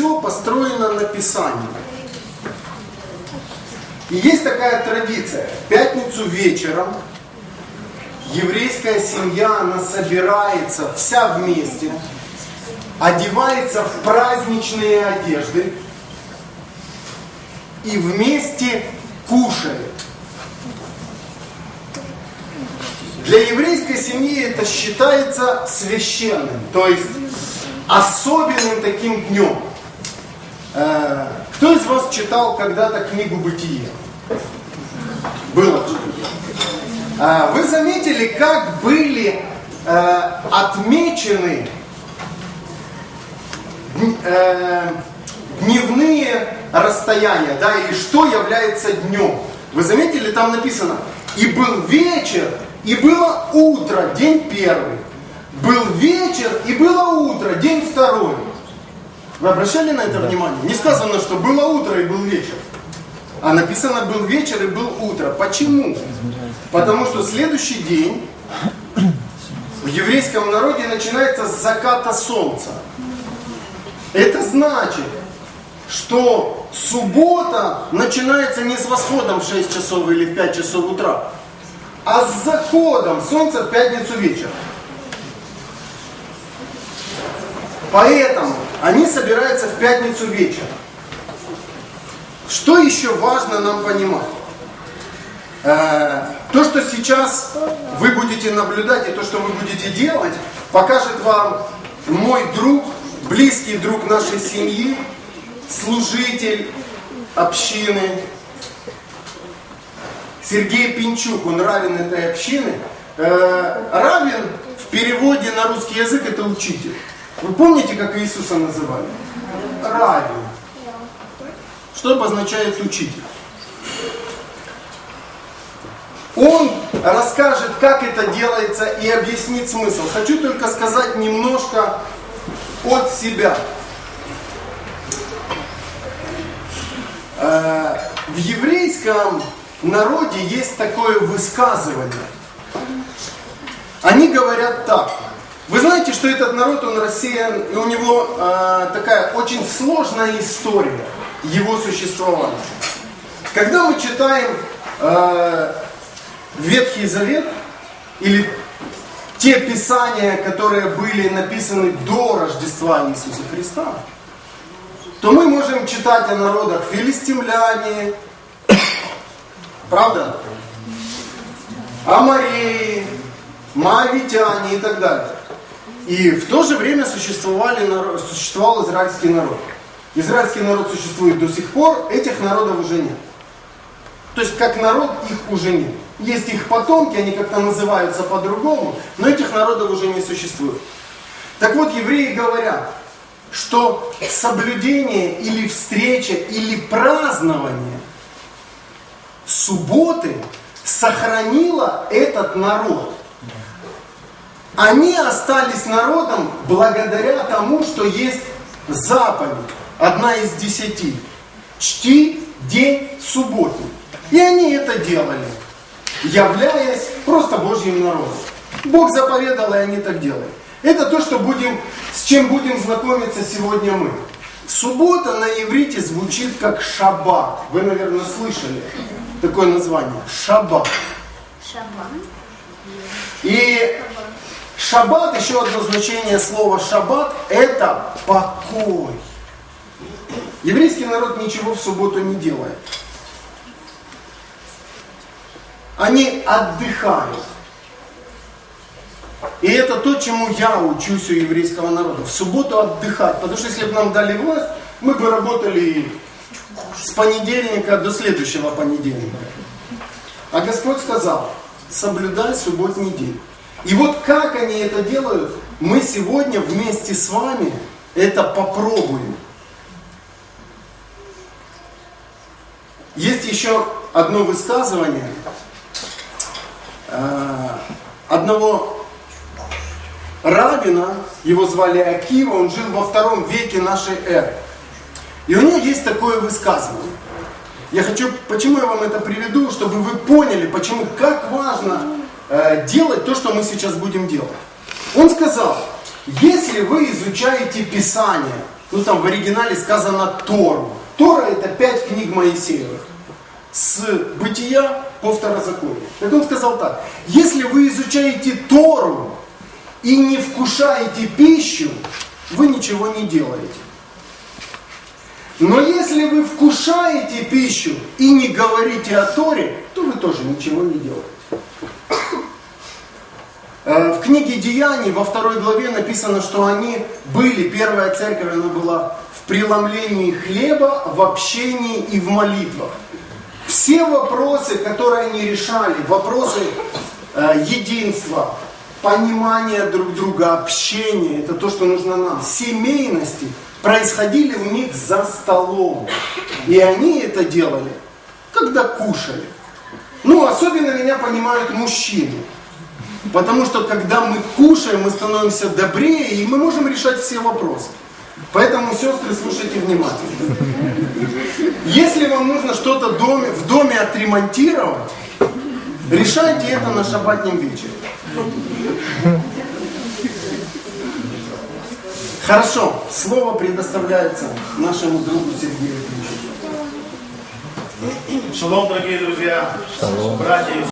все построено на Писании. И есть такая традиция. В пятницу вечером еврейская семья, она собирается вся вместе, одевается в праздничные одежды и вместе кушает. Для еврейской семьи это считается священным, то есть особенным таким днем. Э, кто из вас читал когда-то книгу «Бытие»? Было. Э, вы заметили, как были э, отмечены дневные расстояния, да, или что является днем. Вы заметили, там написано, и был вечер, и было утро, день первый. Был вечер, и было утро, день второй. Вы обращали на это да. внимание? Не сказано, что было утро и был вечер. А написано был вечер и был утро. Почему? Потому что следующий день в еврейском народе начинается с заката солнца. Это значит, что суббота начинается не с восходом в 6 часов или в 5 часов утра, а с заходом солнца в пятницу вечером. Поэтому они собираются в пятницу вечером. Что еще важно нам понимать? Э, то, что сейчас вы будете наблюдать и то, что вы будете делать, покажет вам мой друг, близкий друг нашей семьи, служитель общины, Сергей Пинчук, он равен этой общины. Э, равен в переводе на русский язык это учитель. Вы помните, как Иисуса называли? Равен. Что обозначает учитель? Он расскажет, как это делается и объяснит смысл. Хочу только сказать немножко от себя. Э, в еврейском народе есть такое высказывание. Они говорят так. Вы знаете, что этот народ, он рассеян, и у него э, такая очень сложная история его существования. Когда мы читаем э, Ветхий Завет, или те писания, которые были написаны до Рождества Иисуса Христа, то мы можем читать о народах филистимляне, Правда? Амарии, Моавитяне и так далее. И в то же время существовали, существовал израильский народ. Израильский народ существует до сих пор, этих народов уже нет. То есть как народ их уже нет. Есть их потомки, они как-то называются по-другому, но этих народов уже не существует. Так вот, евреи говорят, что соблюдение или встреча или празднование субботы сохранила этот народ. Они остались народом благодаря тому, что есть заповедь, одна из десяти. Чти день субботы. И они это делали, являясь просто Божьим народом. Бог заповедал, и они так делают. Это то, что будем, с чем будем знакомиться сегодня мы. Суббота на иврите звучит как шаббат. Вы, наверное, слышали такое название. Шаббат. Шаббат. И шаббат, еще одно значение слова шаббат, это покой. Еврейский народ ничего в субботу не делает. Они отдыхают. И это то, чему я учусь у еврейского народа. В субботу отдыхать. Потому что если бы нам дали власть, мы бы работали с понедельника до следующего понедельника. А Господь сказал, соблюдай субботний день. И вот как они это делают, мы сегодня вместе с вами это попробуем. Есть еще одно высказывание э, одного Равина, его звали Акива, он жил во втором веке нашей эры. И у него есть такое высказывание. Я хочу, почему я вам это приведу, чтобы вы поняли, почему, как важно э, делать то, что мы сейчас будем делать. Он сказал, если вы изучаете Писание ну там в оригинале сказано Тору. Тора это пять книг Моисеевых. С бытия по второзаконию. Так он сказал так, если вы изучаете Тору и не вкушаете пищу, вы ничего не делаете. Но если вы вкушаете пищу и не говорите о Торе, то вы тоже ничего не делаете. Э, В книге Деяний во второй главе написано, что они были, первая церковь, она была в преломлении хлеба, в общении и в молитвах. Все вопросы, которые они решали, вопросы э, единства, понимания друг друга, общения, это то, что нужно нам, семейности, происходили у них за столом. И они это делали, когда кушали. Ну, особенно меня понимают мужчины. Потому что когда мы кушаем, мы становимся добрее, и мы можем решать все вопросы. Поэтому, сестры, слушайте внимательно. Если вам нужно что-то доме, в доме отремонтировать, решайте это на шабатнем вечере. Хорошо, слово предоставляется нашему другу Сергею Ильичу. Шалом, дорогие друзья, братья и